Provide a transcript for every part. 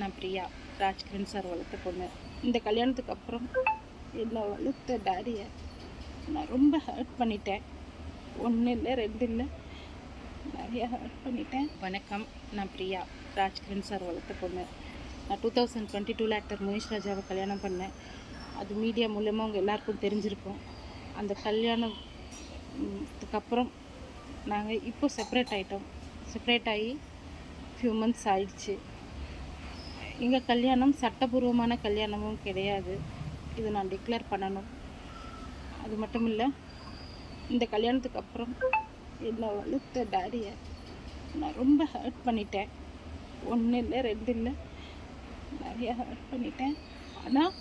நான் பிரியா ராஜ்கிரண் சார் வளர்த்த பொண்ணு. இந்த கல்யாணத்துக்கு அப்புறம் என்னை வளர்த்த டேடியை நான் ரொம்ப ஹர்ட் பண்ணிட்டேன். ஒன்று இல்லை ரெண்டு இல்லை நிறையா ஹர்ட் பண்ணிட்டேன். வணக்கம் நான் பிரியா ராஜ்கிரண் சார் வளர்த்த பொண்ணு. நான் டூ தௌசண்ட் டுவெண்ட்டி டூவில் ஆக்டர் முனிஷ் ராஜாவை கல்யாணம் பண்ணேன். அது மீடியா மூலமாக அவங்க எல்லாருக்கும் தெரிஞ்சிருக்கும். அந்த கல்யாணம் அப்புறம் நாங்கள் இப்போ செப்பரேட் ஆகிட்டோம் செப்பரேட் ஆகி ஃபியூ மந்த்ஸ் ஆயிடுச்சு. எங்கள் கல்யாணம் சட்டபூர்வமான கல்யாணமும் கிடையாது. இது நான் டிக்ளேர் பண்ணணும். அது மட்டும் இல்லை இந்த கல்யாணத்துக்கு அப்புறம் என்னை வளர்த்த டேடியை நான் ரொம்ப ஹர்ட் பண்ணிட்டேன். ஒன்று இல்லை ரெண்டு இல்லை நிறைய ஹர்ட் பண்ணிட்டேன். ஆனால்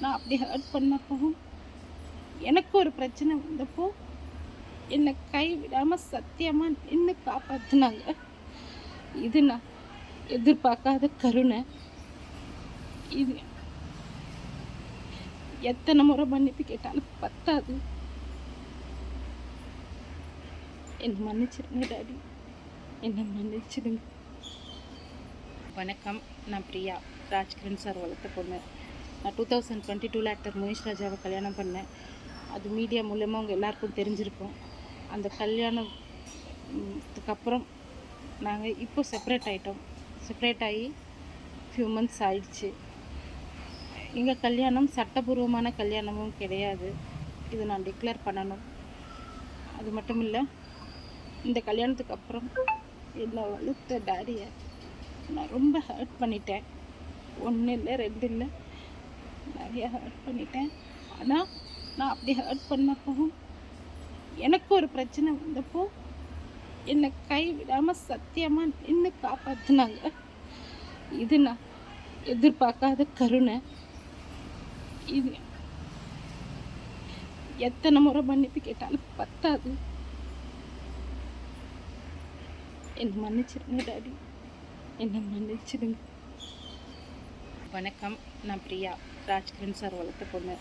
நான் அப்படி ஹர்ட் பண்ணப்பவும் எனக்கு ஒரு பிரச்சனை வந்தப்போ என்னை கைவிடாமல் சத்தியமாக நின்று காப்பாற்றினாங்க இது நான் எதிர்பார்க்காத கருணை. இது. எத்தனை முறை மன்னிப்பு கேட்டாலும் பத்தாது. என்னை மன்னிச்சிருங்க டாடி. என்னை மன்னிச்சிடுங்க. வணக்கம். நான் பிரியா. ராஜ்கிரண் சார் வளர்த்த பொண்ணு. நான் டூ தௌசண்ட் டுவெண்ட்டி டூவில் ஆக்டர் முனிஷ் ராஜாவை கல்யாணம் பண்ணேன். அது மீடியா மூலயமா அவங்க எல்லாருக்கும் தெரிஞ்சிருக்கும். அந்த கல்யாணம் அப்புறம் நாங்கள் இப்போ செப்பரேட் ஆகிட்டோம் செப்பரேட் ஆகி ஃபியூ மந்த்ஸ் ஆயிடுச்சு. எங்கள் கல்யாணம் சட்டபூர்வமான கல்யாணமும் கிடையாது. இது நான் டிக்ளேர் பண்ணணும். அது மட்டும் இல்லை இந்த கல்யாணத்துக்கு அப்புறம் என்னை வளர்த்த டாடியை நான் ரொம்ப ஹர்ட் பண்ணிட்டேன். ஒன்று இல்லை ரெண்டு இல்லை நிறைய ஹர்ட் பண்ணிட்டேன். ஆனால் நான் அப்படி ஹர்ட் பண்ணப்போ எனக்கு ஒரு பிரச்சனை வந்தப்போ என்னை கை விடாமல் சத்தியமாக நின்று காப்பாற்றினாங்க இது நான் எதிர்பார்க்காத கருணை. இது எத்தனை முறை மன்னிப்பு கேட்டாலும் பத்தாது. என்னை மன்னிச்சிருங்க டாடி. என்னை மன்னிச்சிருங்க. வணக்கம் நான் பிரியா ராஜ்கிரண் சார் வளர்த்த பொண்ணு.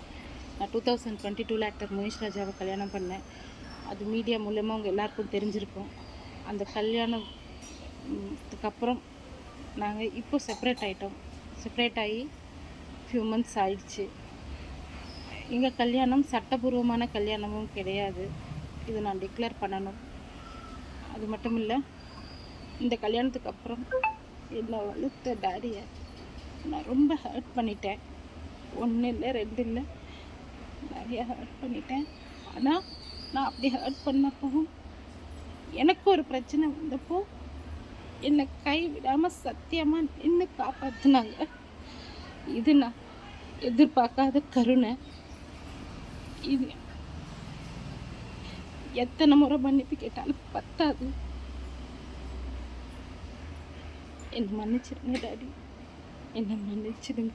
நான் டூ தௌசண்ட் டுவெண்ட்டி டூவில் ஆக்டர் முனிஷ் ராஜாவை கல்யாணம் பண்ணேன். அது மீடியா மூலயமா அவங்க எல்லாருக்கும் தெரிஞ்சிருக்கும். அந்த கல்யாணம் அப்புறம் நாங்கள் இப்போ செப்பரேட் ஆகிட்டோம் செப்பரேட் ஆகி ஃபியூ மந்த்ஸ் ஆயிடுச்சு. எங்கள் கல்யாணம் சட்டபூர்வமான கல்யாணமும் கிடையாது. இது நான் டிக்ளேர் பண்ணணும். அது மட்டும் இல்லை இந்த கல்யாணத்துக்கு அப்புறம் என்னை வளர்த்த டேடியை நான் ரொம்ப ஹர்ட் பண்ணிட்டேன். ஒன்று இல்லை ரெண்டு இல்லை நிறைய ஹர்ட் பண்ணிட்டேன். ஆனால் நான் அப்படி ஹர்ட் பண்ணப்பவும் எனக்கு ஒரு பிரச்சனை வந்தப்போ என்னை கை விடாமல் சத்தியமாக நின்று காப்பாற்றினாங்க இது நான் எதிர்பார்க்காத கருணை. இது எத்தனை முறை மன்னிப்பு கேட்டாலும் பத்தாது. என்னை மன்னிச்சிருங்க டாடி. என்னை மன்னிச்சிடுங்க.